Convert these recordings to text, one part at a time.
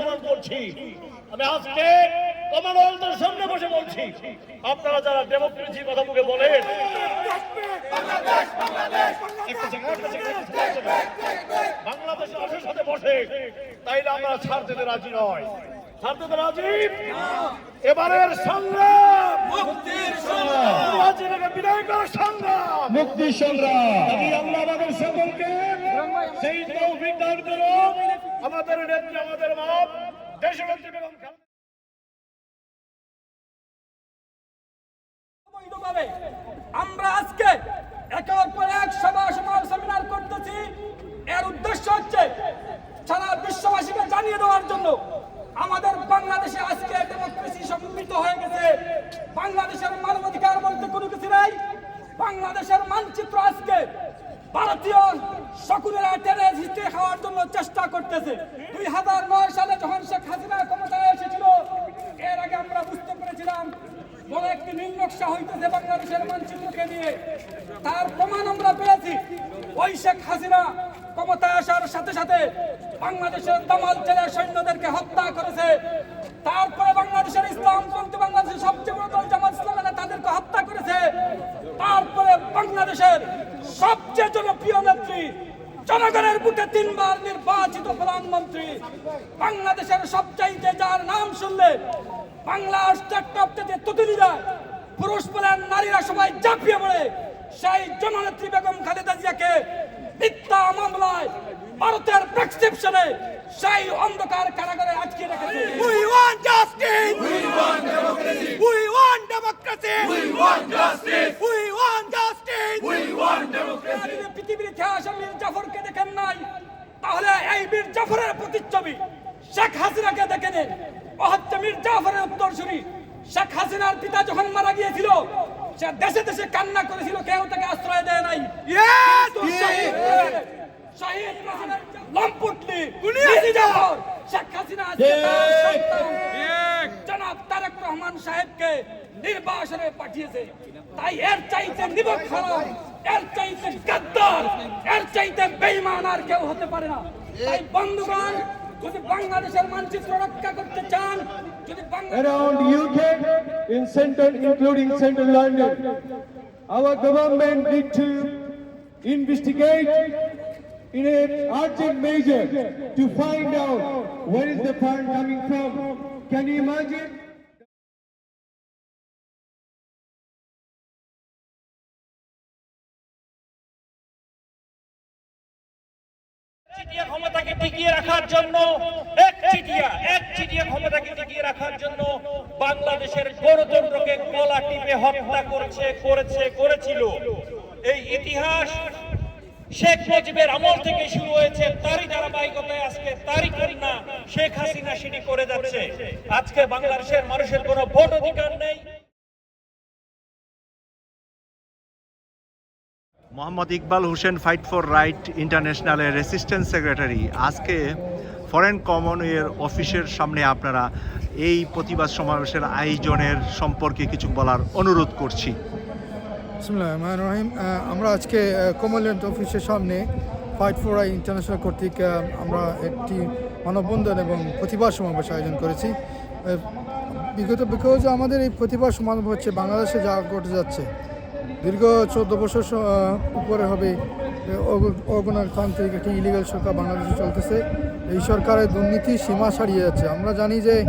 আন্দোলন করছি। আমি আজকে কমনওয়েলথের সামনে বসে বলছি। আপনারা যারা ডেমোক্রেসি কথা মুখে বলেন, বাংলাদেশের সাথে বসে, তাইলে আমরা ছাড় দিতে রাজি নয়। রাজি? এবারের সংগ্রাম! রাজিনাকে বিদায় করার সংগ্রাম! মুক্তি সংগ্রাম! যদি আল্লাহ আমাদের সকলকে সেই তৌফিক দান করুন আমাদের নেত্রী আমাদের মা দেশনেত্রী বেগম খালেদা অবৈধভাবে আমরা আজকে একের পর এক সভা সমাজ সেমিনার করতেছি। এর উদ্দেশ্য হচ্ছে সারা বিশ্ববাসীকে জানিয়ে দেওয়ার জন্য আমাদের বাংলাদেশে আজকে ডেমোক্রেসি সম্মিলিত হয়ে গেছে। বাংলাদেশের মানবাধিকার বলতে কোনো কিছু নেই। বাংলাদেশের মানচিত্র আজকে ভারতীয় শকুনেরা টেনে হিস্ট্রি খাওয়ার জন্য চেষ্টা করতেছে। দুই হাজার নয় সালে যখন শেখ হাসিনা ক্ষমতায় এসেছিল, এর আগে আমরা বুঝতে পেরেছিলাম, বড় একটি নির্নকশা হইতেছে বাংলাদেশের মানচিত্রকে নিয়ে। তার প্রমাণ আমরা পেয়েছি। ওই শেখ হাসিনা ক্ষমতায় আসার সাথে সাথে বাংলাদেশের দামাল ছেলে সৈন্যদেরকে হত্যা করেছে। তারপরে বাংলাদেশের ইসলামপন্থী বাংলাদেশের সবচেয়ে বড় দল জামাত ইসলামেরা তাদেরকে হত্যা করেছে। তারপরে বাংলাদেশের সবচেয়ে জনপ্রিয় নেত্রী, জনগণের বুকে তিনবার নির্বাচিত প্রধানমন্ত্রী। বাংলাদেশের সবচাইতে যার নাম শুনলে বাংলা তুতুলি যায় পুরুষ বলেন নারীরা সবাই ঝাঁপিয়ে পড়ে। সেই জননেত্রী বেগম খালেদা জিয়াকে মিথ্যা মামলায় ভারতের প্রেসক্রিপশনে সেই অন্ধকার কারাগারে আটকে রেখেছে We want justice. We want democracy. We want democracy. We want justice. We want justice. We want democracy. যদি পৃথিবীর ইতিহাসে মীর জাফরকে দেখেন নাই তাহলে এই মীর জাফরের প্রতিচ্ছবি শেখ হাসিনাকে দেখে নেন হচ্ছে মীর জাফরের উত্তরসূরি শেখ হাসিনার পিতা যখন মারা গিয়েছিল সে দেশে দেশে কান্না করেছিল কেউ তাকে আশ্রয় দেয় নাই. শহীদ লম্পুটলি। শেখ হাসিনা জনাব তারেক রহমান সাহেবকে নির্বাসনে পাঠিয়েছে। তাই এর চাইতে নিবক এর চাইতে গাদ্দার এর চাইতে বেঈমান আর কেউ হতে পারে না। তাই বন্ধুগণ যদি বাংলাদেশের মানচিত্র রক্ষা করতে চান যদি Bangladesh around UK, in central, including central London. Our government need to investigate in a urgent measure to find out where is the fund coming from. Can you imagine? রাখার জন্য, এক চিটিয়া এক চিটিয়া ক্ষমতাকে টিকিয়ে রাখার জন্য বাংলাদেশের গণতন্ত্রকে গলা টিপে হত্যা করেছে করেছে, করেছিল। এই ইতিহাস শেখ মুজিবের আমল থেকে শুরু হয়েছে, তারই ধারাবাহিকতায় আজকে তারই কন্যা শেখ হাসিনা সেটি করে যাচ্ছে। আজকে বাংলাদেশের মানুষের কোনো ভোট অধিকার নেই। Mohammad Iqbal Hossain fight for right ইন্টারন্যাশনালের resistant secretary. আজকে ফরেন কমনের অফিসের সামনে আপনারা এই প্রতিবাদ সমাবেশের আয়োজনের সম্পর্কে কিছু বলার অনুরোধ করছি। রহিম। আমরা আজকে কমনওয়েলথ অফিসের সামনে ফাইট ফর আই ইন্টারন্যাশনাল কর্তৃক আমরা একটি মানববন্ধন এবং প্রতিবাদ সমাবেশ আয়োজন করেছি। বিগত, বিকজ আমাদের এই প্রতিবাদ সমাবেশ হচ্ছে বাংলাদেশে যা ঘটে যাচ্ছে দীর্ঘ চোদ্দ বছর উপরে হবে অগ- অগণতান্ত্রিক একটি ইলিগাল সরকার বাংলাদেশে চলতেছে। এই সরকারের দুর্নীতি সীমা ছাড়িয়ে যাচ্ছে। আমরা জানি যে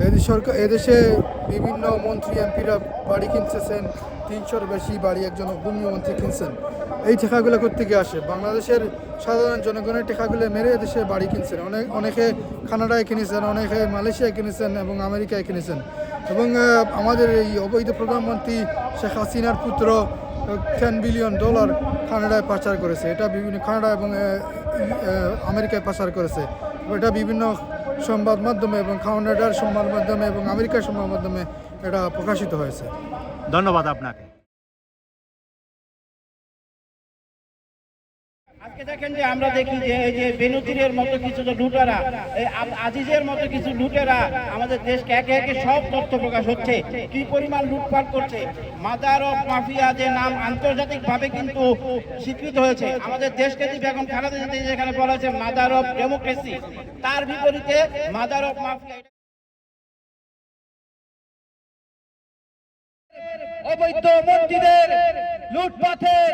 এদেশ সরকার এদেশে বিভিন্ন মন্ত্রী, এমপিরা বাড়ি কিনতেছেন, তিনশোর বেশি বাড়ি একজন ভূমিমন্ত্রী কিনছেন। এই টেকাগুলো থেকে আসে? বাংলাদেশের সাধারণ জনগণের টেকাগুলো মেরে এদেশে বাড়ি কিনছেন। অনেক অনেকে কানাডায় কিনেছেন, অনেকে মালয়েশিয়ায় কিনেছেন এবং আমেরিকায় কিনেছেন। এবং আমাদের এই অবৈধ প্রধানমন্ত্রী শেখ হাসিনার পুত্র টেন বিলিয়ন ডলার কানাডায় পাচার করেছে। এটা বিভিন্ন কানাডা এবং আমেরিকায় পাচার করেছে। এটা বিভিন্ন সংবাদ মাধ্যমে এবং কানাডার সংবাদ মাধ্যমে এবং আমেরিকার সংবাদ মাধ্যমে এটা প্রকাশিত হয়েছে। ধন্যবাদ আপনাকে। আজকে আজিজের মতো কিছু লুটেরা আমাদের দেশকে একে একে সব প্রকাশ হচ্ছে। কি পরিমাণ লুটপাট করছে? মাদার মাফিয়া যে নাম আন্তর্জাতিক ভাবে কিন্তু স্বীকৃত হয়েছে। আমাদের দেশকে যেখানে বলা হয়েছে ডেমোক্রেসি, তার বিপরীতে মাদার মাফিয়া অবৈধ মন্ত্রীদের লুটপাটের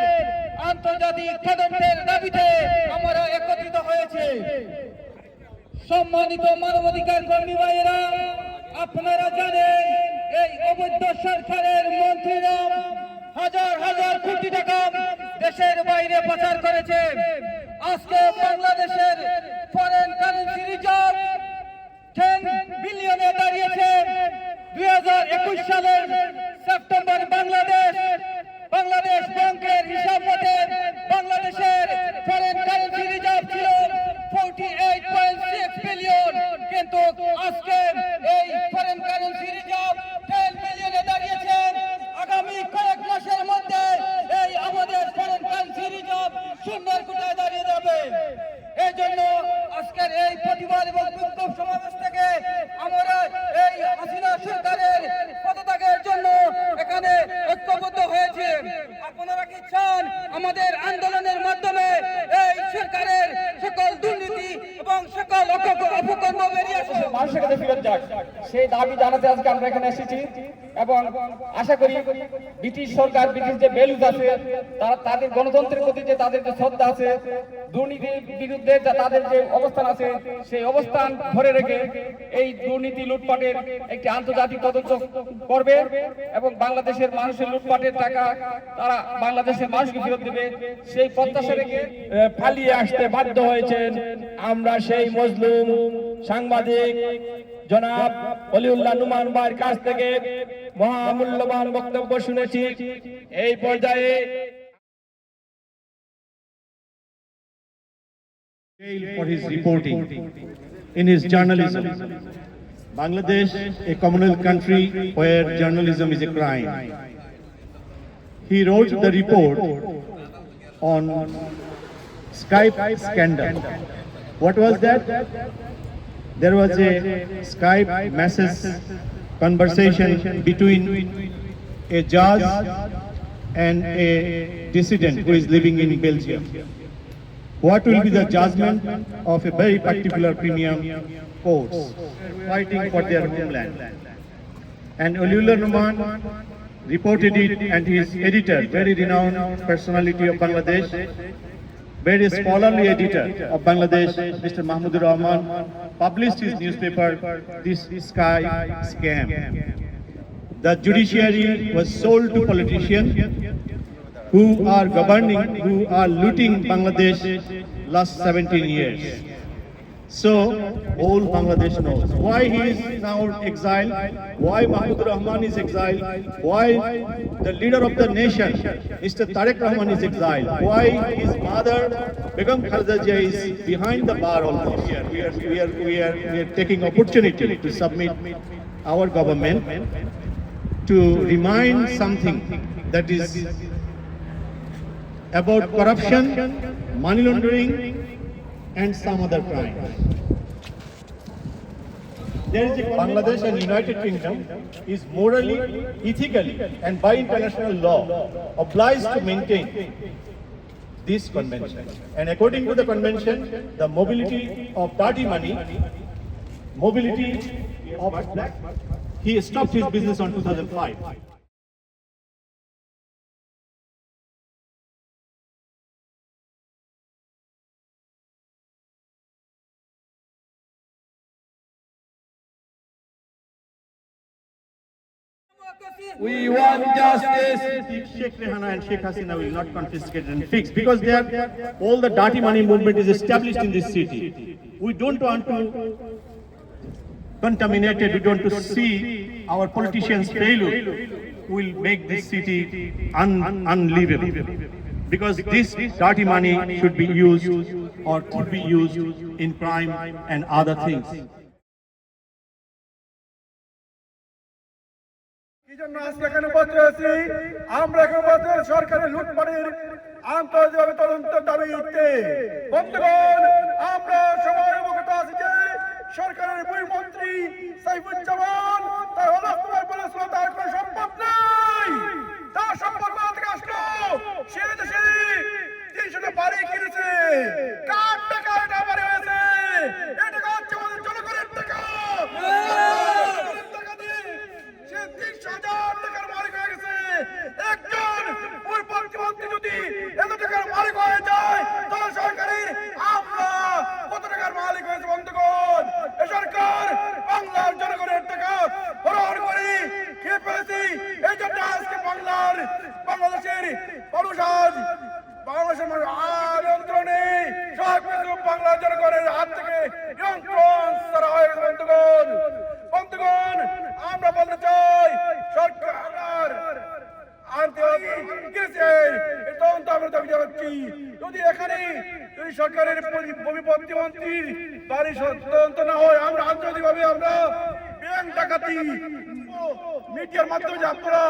আন্তর্জাতিক তদন্তের দাবিতে আমরা একত্রিত হয়েছে। সম্মানিত মানবাধিকার কর্মী ভাইয়েরা, আপনারা জানেন, এই অবৈধ সরকারের মন্ত্রীরা হাজার হাজার কোটি টাকা দেশের বাইরে পাচার করেছে। আজকে বাংলাদেশের ফরেন কারেন্সি রিজার্ভ টেন বিলিয়নে দাঁড়িয়েছে। দুই হাজার একুশ সালের সেপ্টেম্বর বাংলাদেশ বাংলাদেশ ব্যাংকের হিসাব মতে বাংলাদেশের ফরেন কারেন্সি রিজার্ভ ছিল আপনারা আমাদের আন্দোলনের মাধ্যমে এই সরকারের সকল দুর্নীতি এবং সকল অপ- অপকর্ম বেরিয়ে আসে মানুষের কাছে যাক। সেই দাবি জানাতে আজকে আমরা এখানে এসেছি। এবং আশা করি ব্রিটিশ সরকার, ব্রিটিশ যে ভ্যালুজ আছে, তারা তাদের গণতন্ত্রের প্রতি যে তাদের যে শ্রদ্ধা আছে, দুর্নীতির বিরুদ্ধে তাদের যে অবস্থান আছে, সেই অবস্থান ধরে রেখে এই দুর্নীতি লুটপাটের একটি আন্তর্জাতিক তদন্ত করবে এবং বাংলাদেশের মানুষের লুটপাটের টাকা তারা বাংলাদেশের মানুষকে ফেরত দেবে, সেই প্রত্যাশা রেখে পালিয়ে আসতে বাধ্য হয়েছেন আমরা সেই মজলুম সাংবাদিক জনাব অলিউল্লাহ নুমান ভাইয়ের কাছ থেকে মহামূল্যবান বক্তব্য শুনেছি এই পর্যায়ে for his reporting in his journalism. Bangladesh, a communal country where journalism is a crime. He wrote the report on Skype scandal. What was that? There was a Skype message conversation between a judge and a dissident who is living in Belgium what will be the judgment of a very particular premium courts fighting for their homeland. And Oliullah Numan reported it and his editor, very renowned personality of Bangladesh, very scholarly editor of Bangladesh, Mr. Mahmudur Rahman, published his newspaper, This Sky Scam. The judiciary was sold to politicians who are governing, who are looting Bangladesh last 17 years. So, all Bangladesh knows why he is now exiled, why Mahmud Rahman is exiled, why the leader of the nation, Mr. Tariq Rahman is exiled, why his mother, Begum Khaleda Jia, is behind the bar almost. We are, we are, we are, we are taking opportunity to submit our government to remind something that is about corruption, money laundering, and some other crimes. There is a Bangladesh and United Kingdom is morally, ethically, and by international law obliged to maintain this convention. And according to the convention, the mobility of dirty money, mobility of black, he stopped his business on 2005. We want justice. Sheikh Rehana and Sheikh Hasina will not confiscate and fix because they are, all the dirty money movement is established in this city. We don't want to contaminate it, we don't want to see our politicians failure will make this city un, unlivable. Because this dirty money should be used or could be used in crime and other things. সরকারের লুটপাটের আন্তর্জাতিক সাইফুজ্জামান, তার হলফ বলেছিল তার কোনো সম্পদ নেই। তার সম্পদ বাড়ি কিনেছে। কার টাকা এটা বাড়ি হয়েছে এটা হচ্ছে আমাদের জনগণের টাকা জনগণের টাকা দিয়ে সে তিনশো হাজার টাকার মালিক হয়ে গেছে একজন পূর্ববর্তী মন্ত্রী যদি এত টাকার মালিক হয়ে যায় তাহলে সরকারের আমরা কত টাকার মালিক হয়েছে বন্ধুগণ এ সরকার বাংলার জনগণের টাকা হরণ করে খেয়ে ফেলেছি এই জন্য আজকে বাংলার বাংলাদেশের মানুষ আজ আর যন্ত্রণে সব কিছু বাংলার জনগণের হাত থেকে নিয়ন্ত্রণ তারা হয়ে বন্ধুগণ। বন্ধুগণ, আমরা বলতে চাই, সরকার যদি এখানে যদি সরকারের বাড়ি তদন্ত না হয়, আমরা আন্তর্জাতিকভাবে আমরা ব্যাংক মিডিয়ার মাধ্যমে যে আপনারা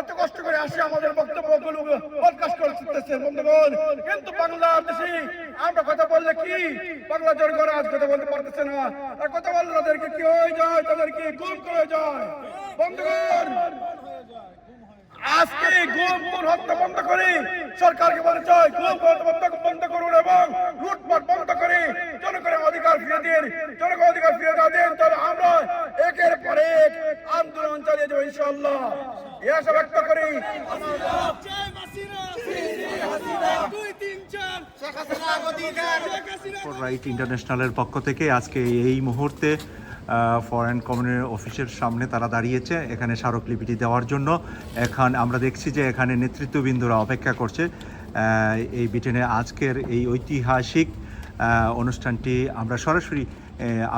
এত কষ্ট করে আসে আমাদের বক্তব্যগুলো প্রকাশ করতেছেন বন্ধুগণ। কিন্তু বাংলাদেশে, আমরা কথা বললে কি? বাংলা জনগণ আজ কথা বলতে পারতেছে না। আর কথা বললে তাদেরকে কি হয়ে যায়? তাদেরকে গুম করে যায়। বন্ধুগণ, আজকে গুম খুন হত্যা বন্ধ করে সরকারকে বলে চাই, গুম হত্যা বন্ধ করুন এবং লুটপাট বন্ধ করে জনগণের অধিকার ফিরে দিন। জনগণ অধিকার ফিরে দেন, তাহলে আমরা একের পর এক আন্দোলন চালিয়ে যাব ইনশাল্লাহ এই ব্যক্ত করি। রাইট ইন্টারন্যাশনালের পক্ষ থেকে আজকে এই মুহূর্তে ফরেন কমিউনির অফিসের সামনে তারা দাঁড়িয়েছে, এখানে স্মারকলিপিটি দেওয়ার জন্য। এখন আমরা দেখছি যে এখানে নেতৃত্ববৃন্দরা অপেক্ষা করছে। এই ব্রিটেনে আজকের এই ঐতিহাসিক অনুষ্ঠানটি আমরা সরাসরি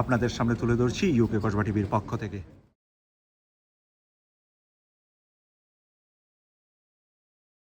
আপনাদের সামনে তুলে ধরছি ইউকে কসবা টিভির পক্ষ থেকে।